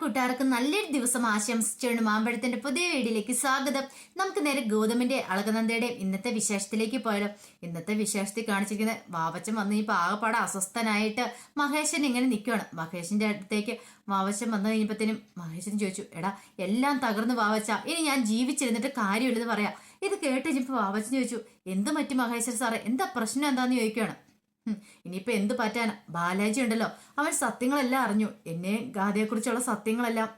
കൂട്ടുകാർക്ക് നല്ലൊരു ദിവസം ആശംസിച്ചുകൊണ്ട് മാമ്പഴത്തിന്റെ പുതിയ വീഡിയോയിലേക്ക് സ്വാഗതം. നമുക്ക് നേരെ ഗൗതമിന്റെ അളകനന്ദയുടെയും ഇന്നത്തെ വിശേഷത്തിലേക്ക് പോയാലോ. ഇന്നത്തെ വിശേഷത്തിൽ കാണിച്ചിരിക്കുന്ന വാവച്ചൻ വന്ന് ഈ പാകപ്പാടെ അസ്വസ്ഥനായിട്ട് മഹേശൻ ഇങ്ങനെ നിൽക്കുകയാണ് മഹേഷിന്റെ അടുത്തേക്ക് വാവച്ചൻ വന്നു കഴിഞ്ഞപ്പോഴത്തേനും മഹേശൻ ചോദിച്ചു എടാ എല്ലാം തകർന്നു വാവച്ച ഇനി ഞാൻ ജീവിച്ചിരുന്നിട്ട് കാര്യമില്ലെന്ന് പറയാം. ഇത് കേട്ട് കഴിഞ്ഞപ്പോൾ വാവച്ചൻ ചോദിച്ചു എന്ത് പറ്റി മഹേശ്വർ സാറേ? എന്താ പ്രശ്നം എന്താന്ന് ചോദിക്കുകയാണ് ഹും, ഇനിയിപ്പോ എന്ത് പറ്റാനാ? ബാലാജി ഉണ്ടല്ലോ. അവൻ സത്യങ്ങളെല്ലാം അറിഞ്ഞു. എന്നെ ഗാഥയെക്കുറിച്ചുള്ള സത്യങ്ങളെല്ലാം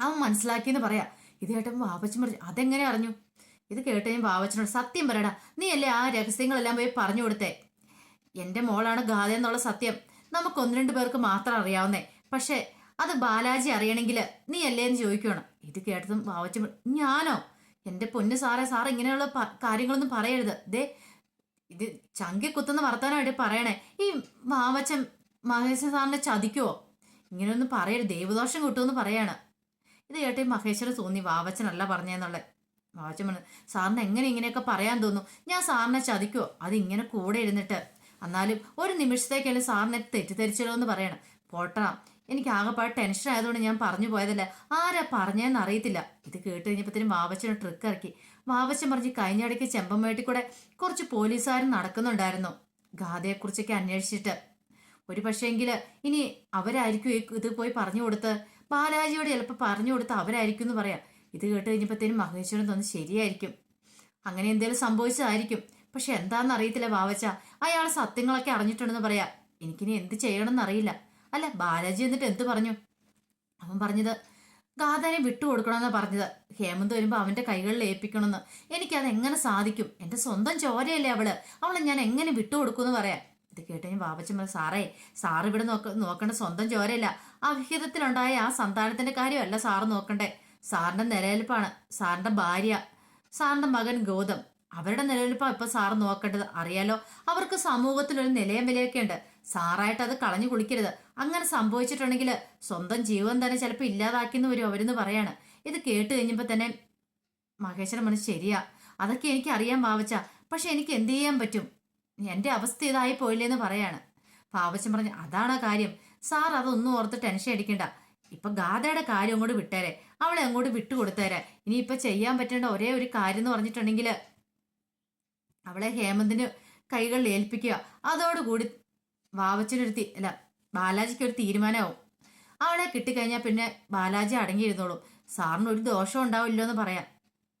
അവൻ മനസ്സിലാക്കിയെന്ന് പറയാ. ഇത് കേട്ടപ്പോൾ വാപ്പച്ചൻ പറഞ്ഞു അതെങ്ങനെ അറിഞ്ഞു? ഇത് കേട്ട് ഞാൻ വാവച്ചനോട് സത്യം പറയടാ നീ അല്ലേ ആ രഹസ്യങ്ങളെല്ലാം പോയി പറഞ്ഞു കൊടുത്തേ? എന്റെ മോളാണ് ഗാഥ എന്നുള്ള സത്യം നമുക്ക് ഒന്ന് രണ്ട് പേർക്ക് മാത്രം അറിയാവുന്നേ. പക്ഷേ അത് ബാലാജി അറിയണമെങ്കിൽ നീ അല്ലേ എന്ന് ചോദിക്കുകയാണ് ഇത് കേട്ടതും വാവച്ചൻ ഞാനോ? എന്റെ പൊന്ന് സാറേ സാർ ഇങ്ങനെയുള്ള കാര്യങ്ങളൊന്നും പറയരുത്. ദേ ഇത് ചങ്കി കുത്തുന്ന വർത്താനമായിട്ട് പറയണേ. ഈ വാവച്ചൻ മഹേശ്വരൻ സാറിനെ ചതിക്കുവോ? ഇങ്ങനെയൊന്നും പറയരുത്. ദൈവദോഷം കിട്ടുമെന്ന് പറയാണ്. ഇത് കേട്ട് മഹേശ്വരൻ തോന്നി. വാവച്ചനല്ല പറഞ്ഞെന്നുള്ളത് വാവച്ചൻ പറഞ്ഞു സാറിന് എങ്ങനെ ഇങ്ങനെയൊക്കെ പറയാൻ തോന്നുന്നു ഞാൻ സാറിനെ ചതിക്കുവോ? അത് ഇങ്ങനെ കൂടെ ഇരുന്നിട്ട്. എന്നാലും ഒരു നിമിഷത്തേക്കല്ലേ സാറിനെ തെറ്റിദ്ധരിച്ചല്ലോ എന്ന് പറയണം. പോട്ടറാ. എനിക്ക് ആകെപ്പാട് ടെൻഷൻ ആയതുകൊണ്ട് ഞാൻ പറഞ്ഞു പോയതല്ല. ആരാ പറഞ്ഞതെന്ന് അറിയത്തില്ല. ഇത് കേട്ട് കഴിഞ്ഞപ്പോഴത്തേനും വാവച്ചൻ ട്രിക്ക് ഇറക്കി. വാവച്ചൻ പറഞ്ഞ് കഴിഞ്ഞിടയ്ക്ക് ചെമ്പമ്മേട്ടി കൂടെ കുറച്ച് പോലീസുകാരും നടക്കുന്നുണ്ടായിരുന്നു. ഗാഥയെക്കുറിച്ചൊക്കെ അന്വേഷിച്ചിട്ട്. ഒരു പക്ഷേങ്കിൽ ഇനി അവരായിരിക്കും ഇത് പോയി പറഞ്ഞു കൊടുത്ത്. ബാലാജിയോട് ചിലപ്പോൾ പറഞ്ഞു കൊടുത്ത് അവരായിരിക്കും എന്ന് പറയാം. ഇത് കേട്ട് കഴിഞ്ഞപ്പോഴത്തേനും മഹേശ്വരൻ തോന്നുന്നു ശരിയായിരിക്കും. അങ്ങനെ എന്തെങ്കിലും സംഭവിച്ചതായിരിക്കും. പക്ഷെ എന്താണെന്ന് അറിയത്തില്ല വാവച്ച. അയാൾ സത്യങ്ങളൊക്കെ അറിഞ്ഞിട്ടുണ്ടെന്ന് പറയാം. എനിക്കിനി എന്ത് ചെയ്യണമെന്ന് അറിയില്ല. അല്ല ബാലാജി എന്നിട്ട് എന്ത് പറഞ്ഞു? അവൻ പറഞ്ഞത് ഗാഥാനെ വിട്ടുകൊടുക്കണമെന്നാ പറഞ്ഞത്. ഹേമന്ത് വരുമ്പോൾ അവന്റെ കൈകളിൽ ഏൽപ്പിക്കണമെന്ന്. എനിക്കത് എങ്ങനെ സാധിക്കും? എന്റെ സ്വന്തം ചോരയല്ലേ അവൾ. അവളെ ഞാൻ എങ്ങനെ വിട്ടുകൊടുക്കുമെന്ന് പറയാം ഇത് കേട്ട് ഞാൻ വാവച്ചൻ പറഞ്ഞു സാറേ സാർ ഇവിടെ നോക്ക നോക്കേണ്ട സ്വന്തം ചോരയല്ല. അവിഹിതത്തിലുണ്ടായ ആ സന്താനത്തിന്റെ കാര്യമല്ല സാറ് നോക്കണ്ടേ. സാറിന്റെ നിലനിൽപ്പാണ്. സാറിന്റെ ഭാര്യ സാറിന്റെ മകൻ ഗൗതം. അവരുടെ നിലനിൽപ്പാണ് ഇപ്പം സാറ് നോക്കേണ്ടത്. അറിയാലോ അവർക്ക് സമൂഹത്തിൽ ഒരു നിലയും വിലയൊക്കെ ഉണ്ട്. സാറായിട്ട് അത് കളഞ്ഞു കുളിക്കരുത്. അങ്ങനെ സംഭവിച്ചിട്ടുണ്ടെങ്കിൽ സ്വന്തം ജീവൻ തന്നെ ചിലപ്പോൾ ഇല്ലാതാക്കിയെന്ന് വരും അവരെന്ന് പറയാണ്. ഇത് കേട്ട് കഴിഞ്ഞപ്പോൾ തന്നെ മഹേശ്വരൻ മനസ്സ് ശരിയാ അതൊക്കെ എനിക്ക് അറിയാൻ പാവച്ച പക്ഷെ എനിക്ക് എന്ത് ചെയ്യാൻ പറ്റും? എന്റെ അവസ്ഥ ഇതായി പോയില്ലേന്ന് പറയാണ്. പാവച്ചൻ പറഞ്ഞു അതാണ് കാര്യം? സാർ അതൊന്നും ഓർത്ത് ടെൻഷൻ അടിക്കണ്ട. ഇപ്പൊ ഗാഥയുടെ കാര്യം അങ്ങോട്ട് വിട്ടേരെ. അവളെ അങ്ങോട്ട് വിട്ടുകൊടുത്തേരെ ഇനിയിപ്പൊ ചെയ്യാൻ പറ്റേണ്ട ഒരേ ഒരു കാര്യം എന്ന് പറഞ്ഞിട്ടുണ്ടെങ്കിൽ അവളെ ഹേമന്തിന് കൈകളിൽ ഏൽപ്പിക്കുക. അതോടുകൂടി വാവച്ചനൊരു അല്ല ബാലാജിക്ക് ഒരു തീരുമാനമാവും. അവളെ കിട്ടിക്കഴിഞ്ഞാൽ പിന്നെ ബാലാജി അടങ്ങിയിരുന്നോളും. സാറിന് ഒരു ദോഷം ഉണ്ടാവില്ലോ എന്ന് പറയാം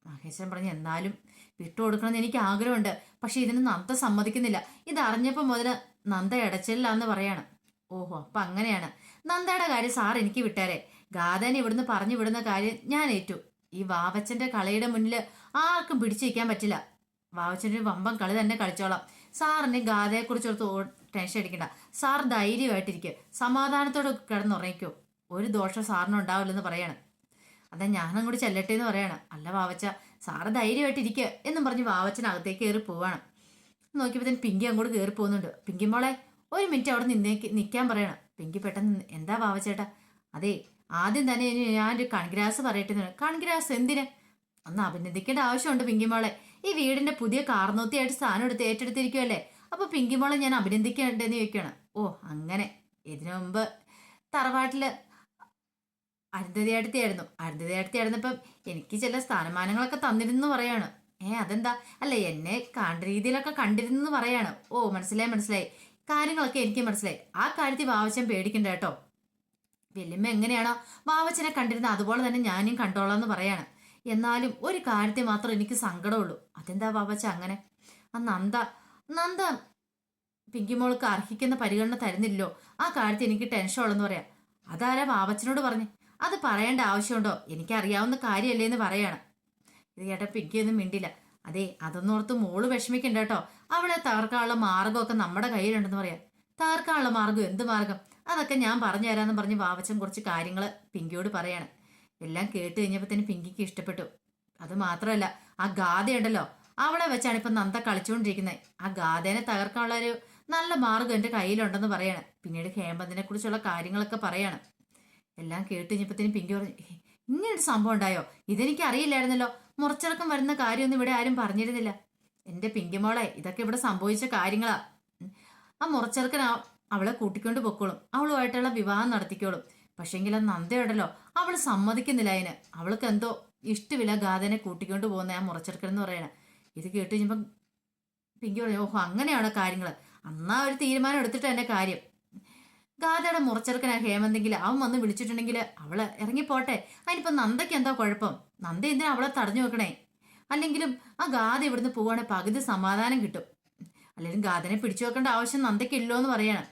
മഹേശ്വരൻ പറഞ്ഞു എന്നാലും വിട്ടുകൊടുക്കണമെന്ന് എനിക്ക് ആഗ്രഹമുണ്ട്. പക്ഷെ ഇതിന് നന്ദ സമ്മതിക്കുന്നില്ല. ഇത് അറിഞ്ഞപ്പോൾ മുതൽ നന്ദ ഇടച്ചില്ലാന്ന് പറയാണ്. ഓഹോ അപ്പൊ അങ്ങനെയാണ്. നന്ദയുടെ കാര്യം സാർ എനിക്ക് വിട്ടാരേ ഗാഥനെ ഇവിടുന്ന് പറഞ്ഞു വിടുന്ന കാര്യം ഞാൻ ഏറ്റു. ഈ വാവച്ചന്റെ കളിയുടെ മുന്നിൽ ആർക്കും പിടിച്ചു വയ്ക്കാൻ പറ്റില്ല. വാവച്ചന്റെ വമ്പം കളി തന്നെ കളിച്ചോളാം. സാറിന് ഗാഥയെക്കുറിച്ചോർത്ത് ടെൻഷൻ അടിക്കണ്ട. സാർ ധൈര്യമായിട്ടിരിക്കുക സമാധാനത്തോടെ കിടന്നുറങ്ങിക്കോ. ഒരു ദോഷം സാറിന് ഉണ്ടാവില്ലെന്ന് പറയാണ്. അതാ ഞാനും കൂടി ചെല്ലട്ടെ എന്ന് പറയാണ്. അല്ല വാവച്ച സാറ് ധൈര്യമായിട്ടിരിക്കുക എന്നും പറഞ്ഞ് വാവച്ചൻ അകത്തേക്ക് കയറി പോവാണ്. നോക്കിയപ്പോൾ പിങ്കി അങ്ങോട്ട് കയറി പോകുന്നുണ്ട്. പിങ്കി മോളെ ഒരു മിനിറ്റ് അവിടെ നിന്നേക്ക് നിൽക്കാൻ പറയണം. പിങ്കി പെട്ടെന്ന് എന്താ വാവച്ചേട്ടാ? അതെ ആദ്യം തന്നെ ഞാനൊരു കൺഗ്രാസ് പറയട്ടെ. കൺഗ്രാസ് എന്തിന്? ഒന്ന് അഭിനന്ദിക്കേണ്ട ആവശ്യമുണ്ട് പിങ്കിമോളെ ഈ വീടിന്റെ പുതിയ കാർന്നോത്തിയായിട്ട് സ്ഥാനം എടുത്ത് ഏറ്റെടുത്തിരിക്കുമല്ലേ അപ്പൊ പിങ്കിമോളെ ഞാൻ അഭിനന്ദിക്കേണ്ടെന്ന് ചോദിക്കുകയാണ് ഓ അങ്ങനെ. ഇതിനു മുമ്പ് തറവാട്ടിൽ അരുന്ധതി അടുത്തായിരുന്നപ്പം എനിക്ക് ചില സ്ഥാനമാനങ്ങളൊക്കെ തന്നിരുന്നു പറയാണ്. ഏ അതെന്താ? അല്ല എന്നെ കണ്ട രീതിയിലൊക്കെ കണ്ടിരുന്നു പറയാണ്. ഓ മനസ്സിലായി മനസ്സിലായി. കാര്യങ്ങളൊക്കെ എനിക്ക് മനസ്സിലായി. ആ കാര്യത്തിൽ വാവച്ചൻ പേടിക്കണ്ട കേട്ടോ. വല്യമ്മ എങ്ങനെയാണോ വാവച്ചനെ കണ്ടിരുന്നത് അതുപോലെ തന്നെ ഞാനും കണ്ടോളാം എന്ന് പറയാണ്. എന്നാലും ഒരു കാര്യത്തിൽ മാത്രം എനിക്ക് സങ്കടമുള്ളൂ. അതെന്താ വാവച്ച അങ്ങനെ? ആ നന്ദ നന്ദ പിങ്കി മോൾക്ക് അർഹിക്കുന്ന പരിഗണന തരുന്നില്ലോ ആ കാര്യത്തിൽ എനിക്ക് ടെൻഷൻ ഉള്ളെന്ന് പറയാം. അതാരാ വാവച്ചനോട് പറഞ്ഞു? അത് പറയേണ്ട ആവശ്യമുണ്ടോ? എനിക്കറിയാവുന്ന കാര്യമല്ലേ എന്ന് പറയാണ്. ഇത് കേട്ട പിങ്കിയൊന്നും മിണ്ടില്ല. അതെ അതൊന്നും ഓർത്ത് മോൾ വിഷമിക്കണ്ട കേട്ടോ. അവളെ തകർക്കാനുള്ള മാർഗമൊക്കെ നമ്മുടെ കയ്യിലുണ്ടെന്ന് പറയാം. തകർക്കാനുള്ള മാർഗം എന്ത് മാർഗം അതൊക്കെ ഞാൻ പറഞ്ഞു തരാമെന്ന് പറഞ്ഞ് വാവച്ചൻ കുറച്ച് കാര്യങ്ങൾ പിങ്കിയോട് പറയാണ്. എല്ലാം കേട്ട് കഴിഞ്ഞപ്പോൾ തന്നെ പിങ്കിക്ക് ഇഷ്ടപ്പെട്ടു. അത് മാത്രമല്ല ആ ഗാഥയുണ്ടല്ലോ അവളെ വെച്ചാണ് ഇപ്പൊ നന്ദ കളിച്ചുകൊണ്ടിരിക്കുന്നത് ആ ഗാഥേനെ തകർക്കാനുള്ള ഒരു നല്ല മാർഗം എന്റെ കയ്യിലുണ്ടെന്ന് പറയാണ്. പിന്നീട് ഹേമന്തിനെ കുറിച്ചുള്ള കാര്യങ്ങളൊക്കെ പറയാണ്. എല്ലാം കേട്ട് കഴിഞ്ഞപ്പത്തിന് പിങ്കി പറഞ്ഞു "ഹേ, ഇങ്ങനൊരു സംഭവം ഉണ്ടായോ? ഇതെനിക്ക് അറിയില്ലായിരുന്നല്ലോ മുറച്ചിറക്കം വരുന്ന കാര്യമൊന്നും ഇവിടെ ആരും പറഞ്ഞിരുന്നില്ല. എന്റെ പിങ്കിമോളെ ഇതൊക്കെ ഇവിടെ സംഭവിച്ച കാര്യങ്ങളാ. ആ മുറച്ചിറക്കൻ അവളെ കൂട്ടിക്കൊണ്ട് പൊക്കോളും. അവളുമായിട്ടുള്ള വിവാഹം നടത്തിക്കോളും. പക്ഷെങ്കിൽ ആ നന്ദയുണ്ടല്ലോ. അവൾ സമ്മതിക്കുന്നില്ല അതിന്. അവൾക്ക് എന്തോ ഇഷ്ടമില്ല ഗാഥനെ കൂട്ടിക്കൊണ്ട് പോകുന്ന ആ മുറച്ചെടുക്കൽ എന്ന് പറയണേ. ഇത് കേട്ട് കഴിഞ്ഞപ്പം പിങ്കി പറഞ്ഞു ഓഹോ അങ്ങനെയാണോ കാര്യങ്ങൾ അന്നാ ഒരു തീരുമാനം എടുത്തിട്ട് എന്റെ കാര്യം. ഗാഥയുടെ മുറച്ചെറുക്കനാ ഹേമന്തെങ്കിൽ അവൻ വന്ന് വിളിച്ചിട്ടുണ്ടെങ്കിൽ അവൾ ഇറങ്ങിപ്പോട്ടെ. അതിനിപ്പോ നന്ദയ്ക്ക് എന്താ കുഴപ്പം? നന്ദ എന്തിനാ അവളെ തടഞ്ഞു വെക്കണേ അല്ലെങ്കിലും ആ ഗാഥ ഇവിടുന്ന് പോവുകയാണെങ്കിൽ പകുതി സമാധാനം കിട്ടും. അല്ലെങ്കിൽ ഗാഥനെ പിടിച്ചു വെക്കേണ്ട ആവശ്യം നന്ദയ്ക്കില്ലോ എന്ന് പറയാണ്.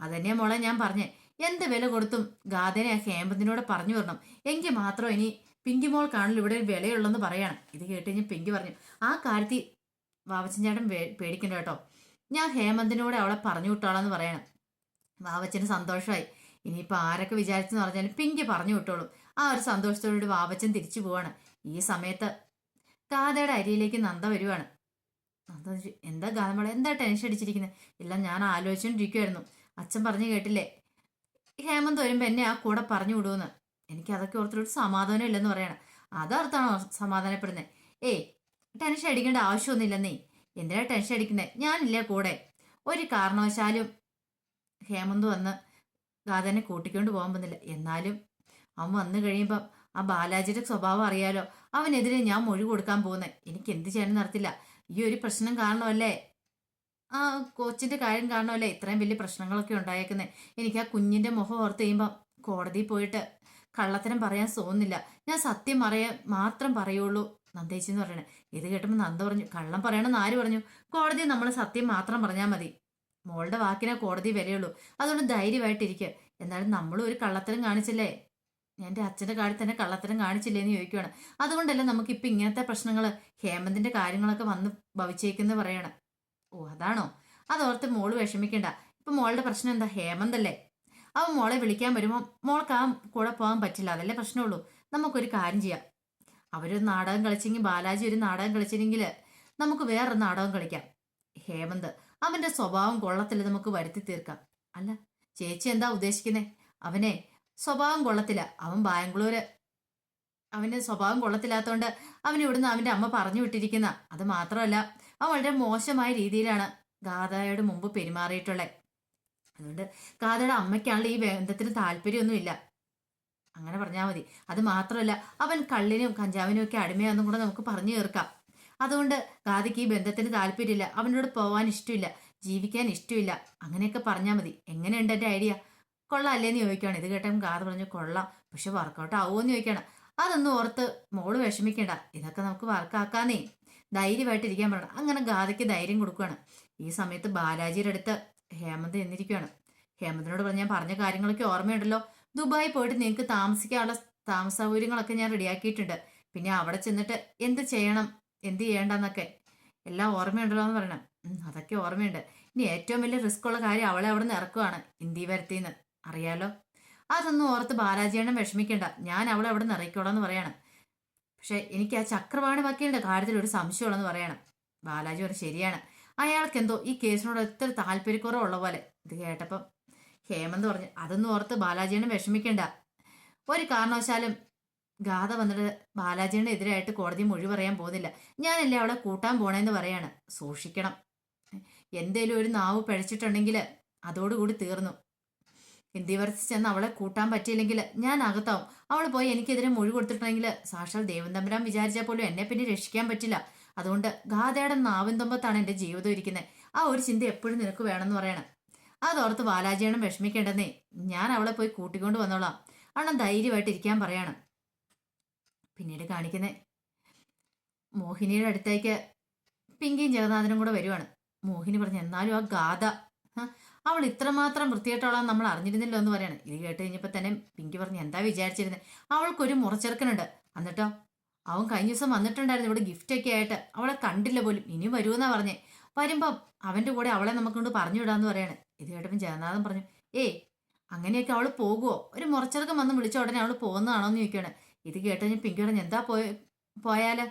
അതന്നെ മോളെ ഞാൻ പറഞ്ഞേ. എന്ത് വില കൊടുത്തും ഗാഥനെ ആ ഹേമന്തിനോട് പറഞ്ഞു വരണം. എങ്കിൽ മാത്രം ഇനി പിങ്കി മോൾ കാണില്ല ഇവിടെ വിലയുള്ളെന്ന് പറയാണ്. ഇത് കേട്ട് കഴിഞ്ഞ് പിങ്കി പറഞ്ഞു ആ കാര്യത്തിൽ വാവച്ചൻ ചേട്ടൻ പേടിക്കണ്ട കേട്ടോ. ഞാൻ ഹേമന്തിനോട് അവളെ പറഞ്ഞു വിട്ടോളാന്ന് പറയണം. വാവച്ചന് സന്തോഷമായി ഇനിയിപ്പോൾ ആരൊക്കെ വിചാരിച്ചെന്ന് പറഞ്ഞാലും പിങ്കി പറഞ്ഞു വിട്ടോളും. ആ ഒരു സന്തോഷത്തോടുകൂടി വാവച്ചൻ തിരിച്ചു പോവാണ്. ഈ സമയത്ത് ഗാഥയുടെ അരിയിലേക്ക് നന്ദ വരുവാണ്. നന്ദ എന്താ ഗാഥമോളെ എന്താ ടെൻഷൻ അടിച്ചിരിക്കുന്നത് എല്ലാം ഞാൻ ആലോചിച്ചുകൊണ്ടിരിക്കുമായിരുന്നു അച്ഛൻ പറഞ്ഞു കേട്ടില്ലേ ഹേമന്ത് വരുമ്പോൾ എന്നെ ആ കൂടെ പറഞ്ഞു വിടുമെന്ന് എനിക്ക് അതൊക്കെ ഓർത്തിട്ട് സമാധാനം ഇല്ലെന്ന് പറയണം. അതർത്ഥാണോ സമാധാനപ്പെടുന്നത് ഏയ് ടെൻഷൻ അടിക്കേണ്ട ആവശ്യമൊന്നുമില്ലെന്നേ. എന്തിനാ ടെൻഷൻ അടിക്കുന്നത് ഞാനില്ലേ കൂടെ? ഒരു കാരണവശാലും ഹേമന്ത് വന്ന് ഗാഥനെ കൂട്ടിക്കൊണ്ട് പോകാൻ പറ്റില്ല എന്നാലും അവൻ വന്നു കഴിയുമ്പം ആ ബാലാജിയുടെ സ്വഭാവം അറിയാലോ. അവനെതിരെ ഞാൻ മൊഴി കൊടുക്കാൻ പോകുന്നത് എനിക്ക് എന്ത് ചെയ്യാനും നടത്തില്ല ഈ ഒരു പ്രശ്നം കാരണമല്ലേ? ആ കോച്ചിന്റെ കാര്യം കാരണമല്ലേ? ഇത്രയും വലിയ പ്രശ്നങ്ങളൊക്കെ ഉണ്ടായേക്കുന്നത് എനിക്ക് ആ കുഞ്ഞിന്റെ മുഖം ഓർത്ത് കഴിയുമ്പം കോടതിയിൽ പോയിട്ട് കള്ളത്തരം പറയാൻ തോന്നുന്നില്ല ഞാൻ സത്യം പറയാൻ മാത്രം പറയുള്ളൂ നന്ദേച്ചി എന്ന് പറയണേ. ഇത് കേട്ടപ്പോൾ നന്ദ പറഞ്ഞു കള്ളം പറയണമെന്ന് ആര് പറഞ്ഞു? കോടതി നമ്മൾ സത്യം മാത്രം പറഞ്ഞാൽ മതി. മോളുടെ വാക്കിനെ കോടതി വിലയുള്ളൂ. അതുകൊണ്ട് ധൈര്യമായിട്ടിരിക്കുക എന്നാലും നമ്മളും ഒരു കള്ളത്തരം കാണിച്ചില്ലേ? എന്റെ അച്ഛന്റെ കാര്യത്തിൽ തന്നെ കള്ളത്തരം കാണിച്ചില്ലേ എന്ന് ചോദിക്കുകയാണ് അതുകൊണ്ടല്ല നമുക്കിപ്പോൾ ഇങ്ങനത്തെ പ്രശ്നങ്ങൾ ഹേമന്തിന്റെ കാര്യങ്ങളൊക്കെ വന്ന് ഭവിച്ചേക്കെന്ന് പറയണം. ഓ അതാണോ? അതോർത്ത് മോൾ വിഷമിക്കണ്ട. ഇപ്പം മോളുടെ പ്രശ്നം എന്താ? ഹേമന്തല്ലേ? അവൻ മോളെ വിളിക്കാൻ വരുമ്പോൾ മോൾക്ക് ആ കൂടെ പോകാൻ പറ്റില്ല. അതല്ലേ പ്രശ്നമുള്ളൂ. നമുക്കൊരു കാര്യം ചെയ്യാം. അവരൊരു നാടകം കളിച്ചെങ്കിൽ ബാലാജി ഒരു നാടകം കളിച്ചില്ലെങ്കിൽ നമുക്ക് വേറൊരു നാടകം കളിക്കാം. ഹേമന്ത് അവന്റെ സ്വഭാവം കൊള്ളത്തില്ല നമുക്ക് വരുത്തി തീർക്കാം. അല്ല ചേച്ചി എന്താ ഉദ്ദേശിക്കുന്നേ? അവനെ സ്വഭാവം കൊള്ളത്തില്ല. അവൻ ബാംഗ്ലൂര്. അവന്റെ സ്വഭാവം കൊള്ളത്തില്ലാത്തതുകൊണ്ട് അവൻ ഇവിടുന്ന് അവന്റെ അമ്മ പറഞ്ഞു വിട്ടിരിക്കുന്ന. അത് മാത്രമല്ല അവൻ വളരെ മോശമായ രീതിയിലാണ് ഗാഥയുടെ മുമ്പ് പെരുമാറിയിട്ടുള്ളത് അതുകൊണ്ട് കാതയുടെ അമ്മയ്ക്കാണല്ലോ ഈ ബന്ധത്തിന് താല്പര്യമൊന്നുമില്ല. അങ്ങനെ പറഞ്ഞാൽ മതി. അത് മാത്രമല്ല അവൻ കള്ളിനും കഞ്ചാവിനും ഒക്കെ അടിമയാണെന്നും കൂടെ നമുക്ക് പറഞ്ഞു തീർക്കാം. അതുകൊണ്ട് ഗാദിക്ക് ഈ ബന്ധത്തിന് താല്പര്യമില്ല. അവനോട് പോവാൻ ഇഷ്ടമില്ല. ജീവിക്കാൻ ഇഷ്ടമില്ല. അങ്ങനെയൊക്കെ പറഞ്ഞാൽ മതി. എങ്ങനെയുണ്ട് എന്റെ ഐഡിയ? കൊള്ളാം അല്ലേന്ന് ചോദിക്കുകയാണ്. ഇത് കേട്ടാൽ ഗാദ പറഞ്ഞു കൊള്ളാം. പക്ഷെ വർക്കൗട്ട് ആവുമെന്ന് ചോദിക്കുകയാണ്. അതൊന്നും ഓർത്ത് മോൾ വിഷമിക്കേണ്ട. ഇതൊക്കെ നമുക്ക് വർക്കാക്കാന്നേ ധൈര്യമായിട്ടിരിക്കാൻ പറയണം അങ്ങനെ ഗാഥയ്ക്ക് ധൈര്യം കൊടുക്കുകയാണ്. ഈ സമയത്ത് ബാലാജിയുടെ അടുത്ത് ഹേമന്ത് എന്നിരിക്കുകയാണ്. ഹേമന്തിനോട് പറഞ്ഞ് ഞാൻ പറഞ്ഞ കാര്യങ്ങളൊക്കെ ഓർമ്മയുണ്ടല്ലോ. ദുബായി പോയിട്ട് നിങ്ങൾക്ക് താമസിക്കാനുള്ള താമസ സൗകര്യങ്ങളൊക്കെ ഞാൻ റെഡിയാക്കിയിട്ടുണ്ട്. പിന്നെ അവിടെ ചെന്നിട്ട് എന്ത് ചെയ്യണം? എന്ത് ചെയ്യേണ്ടെന്നൊക്കെ. എല്ലാം ഓർമ്മയുണ്ടല്ലോ എന്ന് പറയണം. അതൊക്കെ ഓർമ്മയുണ്ട്. ഇനി ഏറ്റവും വലിയ റിസ്ക് ഉള്ള കാര്യം അവളെ അവിടെ നിന്ന് ഇറക്കുവാണ്. ഇന്ത്യ വരത്തിന്ന്. അറിയാലോ? അതൊന്നും ഓർത്ത് ബാലാജിയണ്ണം വിഷമിക്കേണ്ട. ഞാൻ അവളെ അവിടെ നിന്ന് ഇറക്കിക്കോളാം എന്ന് പറയണം. പക്ഷെ എനിക്ക് ആ ചക്രവാണി വക്കീലിന്റെ കാര്യത്തിൽ ഒരു സംശയമുള്ളെന്ന് പറയണം. ബാലാജി പറഞ്ഞു ശരിയാണ്. അയാൾക്ക് എന്തോ ഈ കേസിനോട് ഒത്തിരി താല്പര്യക്കുറവുള്ള പോലെ. ഇത് കേട്ടപ്പം ഹേമന്ത് പറഞ്ഞു അതൊന്നും ഓർത്ത് ബാലാജിയെ വിഷമിക്കണ്ട. ഒരു കാരണവശാലും ഗാഥ വന്നിട്ട് ബാലാജിയുടെ എതിരായിട്ട് കോടതി മൊഴി പറയാൻ പോകുന്നില്ല. ഞാനല്ലേ അവളെ കൂട്ടാൻ പോണേന്ന് പറയാണ്. സൂക്ഷിക്കണം. എന്തേലും ഒരു നാവ് പഴിച്ചിട്ടുണ്ടെങ്കിൽ അതോടുകൂടി തീർന്നു. ഇന്ത്യവർത്തി ചെന്ന് അവളെ കൂട്ടാൻ പറ്റിയില്ലെങ്കിൽ ഞാൻ അകത്താവും. അവൾ പോയി എനിക്കെതിരെ മൊഴി കൊടുത്തിട്ടുണ്ടെങ്കിൽ സാക്ഷാൽ ദേവൻ തമ്പുരാൻ വിചാരിച്ചാൽ പോലും എന്നെ പിന്നെ രക്ഷിക്കാൻ പറ്റില്ല. അതുകൊണ്ട് ഗാഥയുടെ നാവിൻ തുമ്പത്താണ് എന്റെ ജീവിതം ഇരിക്കുന്നത് ആ ഒരു ചിന്ത എപ്പോഴും നിനക്ക് വേണമെന്ന് പറയണം. അതോർത്ത് ബാലാജിയാണ് വിഷമിക്കേണ്ടെന്നേ. ഞാൻ അവളെ പോയി കൂട്ടിക്കൊണ്ട് വന്നോളാം. അണ്ണൻ ധൈര്യമായിട്ട് ഇരിക്കാൻ പറയണം. പിന്നീട് കാണിക്കുന്നേ. മോഹിനിയുടെ അടുത്തേക്ക് പിങ്കിയും ജഗന്നാഥനും കൂടെ വരുവാണ്. മോഹിനി പറഞ്ഞു എന്നാലും ആ ഗാഥ അവൾ ഇത്രമാത്രം വൃത്തിയായിട്ടോളാം നമ്മൾ അറിഞ്ഞിരുന്നില്ലോ എന്ന് പറയാണ്. ഇത് കേട്ട് കഴിഞ്ഞപ്പോൾ തന്നെ പിങ്കി പറഞ്ഞു എന്താ വിചാരിച്ചിരുന്നത് അവൾക്കൊരു മുറച്ചെറുക്കനുണ്ട്. എന്നിട്ടോ അവൻ കഴിഞ്ഞ ദിവസം വന്നിട്ടുണ്ടായിരുന്നു ഇവിടെ ഗിഫ്റ്റ് ഒക്കെ ആയിട്ട്. അവളെ കണ്ടില്ല പോലും. ഇനി വരുമെന്നാ പറഞ്ഞേ. വരുമ്പം അവന്റെ കൂടെ അവളെ നമുക്കൊണ്ട് പറഞ്ഞു വിടാന്ന് പറയാണ്. ഇത് കേട്ടപ്പം ജഗന്നാഥൻ പറഞ്ഞു ഏയ് അങ്ങനെയൊക്കെ അവൾ പോകുമോ ഒരു മുറച്ചെറുക്കം വന്ന് വിളിച്ച ഉടനെ അവൾ പോകുന്നതാണോ എന്ന് ചോദിക്കുകയാണ്. ഇത് കേട്ട് പിങ്കി പറഞ്ഞു എന്താ പോയ പോയാൽ?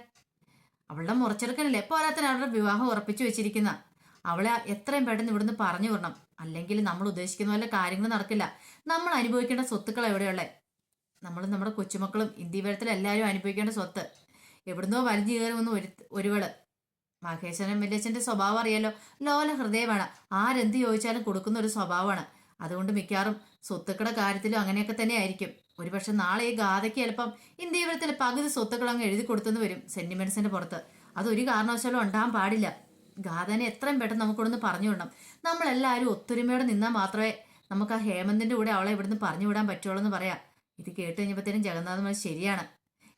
അവളുടെ മുറച്ചെറുക്കനല്ലേ പോരാത്തിന് അവളുടെ വിവാഹം ഉറപ്പിച്ചു വെച്ചിരിക്കുന്ന. അവളെ എത്രയും പെട്ടെന്ന് ഇവിടുന്ന് പറഞ്ഞു വിടണം. അല്ലെങ്കിൽ നമ്മൾ ഉദ്ദേശിക്കുന്ന പോലെ കാര്യങ്ങൾ നടക്കില്ല. നമ്മൾ അനുഭവിക്കേണ്ട സ്വത്തുക്കൾ എവിടെയുള്ളേ നമ്മൾ നമ്മുടെ കൊച്ചുമക്കളും ഇന്ത്യ വരത്തിൽ എല്ലാവരും അനുഭവിക്കേണ്ട സ്വത്ത്. എവിടുന്നോ വലിഞ്ഞു കയറുമെന്ന് ഒരു ഒരുവൾ. മഹേശ്വരൻ വല്യച്ഛന്റെ സ്വഭാവം അറിയാലോ? ലോല ഹൃദയമാണ്. ആരെന്ത് ചോദിച്ചാലും കൊടുക്കുന്ന ഒരു സ്വഭാവമാണ്. അതുകൊണ്ട് മിക്കവാറും സ്വത്തുക്കളുടെ കാര്യത്തിലും അങ്ങനെയൊക്കെ തന്നെ ആയിരിക്കും. ഒരുപക്ഷെ നാളെ ഈ ഗാഥയ്ക്ക് ചിലപ്പം ഇന്ത്യവരത്തിൽ പകുതി സ്വത്തുക്കൾ അങ്ങ് എഴുതി കൊടുത്തെന്ന് വരും സെന്റിമെന്റ്സിന്റെ പുറത്ത്. അതൊരു കാരണവശാലും ഉണ്ടാകാൻ പാടില്ല. ഗാഥനെ എത്രയും പെട്ടെന്ന് നമുക്കൊന്ന് പറഞ്ഞു വിടണം. നമ്മളെല്ലാവരും ഒത്തൊരുമയോടെ നിന്നാൽ മാത്രമേ നമുക്ക് ആ ഹേമന്തിന്റെ കൂടെ അവളെ ഇവിടുന്ന് പറഞ്ഞു വിടാൻ പറ്റുള്ളൂ എന്ന് പറയാം. ഇത് കേട്ട് കഴിഞ്ഞപ്പോഴത്തേനും ജഗന്നാഥ് ശരിയാണ്.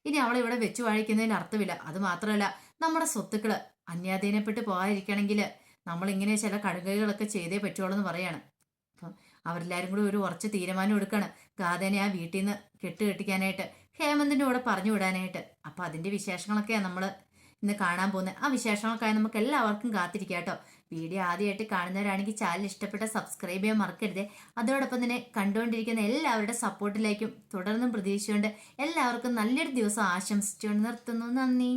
ഇനി അവളെ ഇവിടെ വെച്ചു വാഴിക്കുന്നതിന് അർത്ഥമില്ല. അത് മാത്രമല്ല നമ്മുടെ സ്വത്തുക്കൾ അന്യാധീനപ്പെട്ട് പോകാതിരിക്കണമെങ്കിൽ നമ്മൾ ഇങ്ങനെ ചില കടുകകളൊക്കെ ചെയ്തേ പറ്റുള്ളൂ എന്ന് പറയാണ്. അപ്പം അവരെല്ലാവരും കൂടി ഒരു ഉറച്ച തീരുമാനം എടുക്കാണ് ഗാഥനെ ആ വീട്ടിൽ നിന്ന് കെട്ടുകെട്ടിക്കാനായിട്ട് ഹേമന്തിന്റെ കൂടെ പറഞ്ഞു വിടാനായിട്ട്. അപ്പം അതിന്റെ വിശേഷങ്ങളൊക്കെയാണ് നമ്മൾ ഇന്ന് കാണാൻ പോകുന്നത് ആ വിശേഷങ്ങൾക്കായി നമുക്ക് എല്ലാവർക്കും കാത്തിരിക്കാം കേട്ടോ വീഡിയോ ആദ്യമായിട്ട് കാണുന്നവരാണെങ്കിൽ ചാനൽ ഇഷ്ടപ്പെട്ട സബ്സ്ക്രൈബ് ചെയ്യാൻ മറക്കരുത്. അതോടൊപ്പം തന്നെ കണ്ടുകൊണ്ടിരിക്കുന്ന എല്ലാവരുടെ സപ്പോർട്ടിലേക്കും തുടർന്നും പ്രതീക്ഷിച്ചുകൊണ്ട് എല്ലാവർക്കും നല്ലൊരു ദിവസം ആശംസിച്ചുകൊണ്ട് നിർത്തുന്നു. നന്ദി.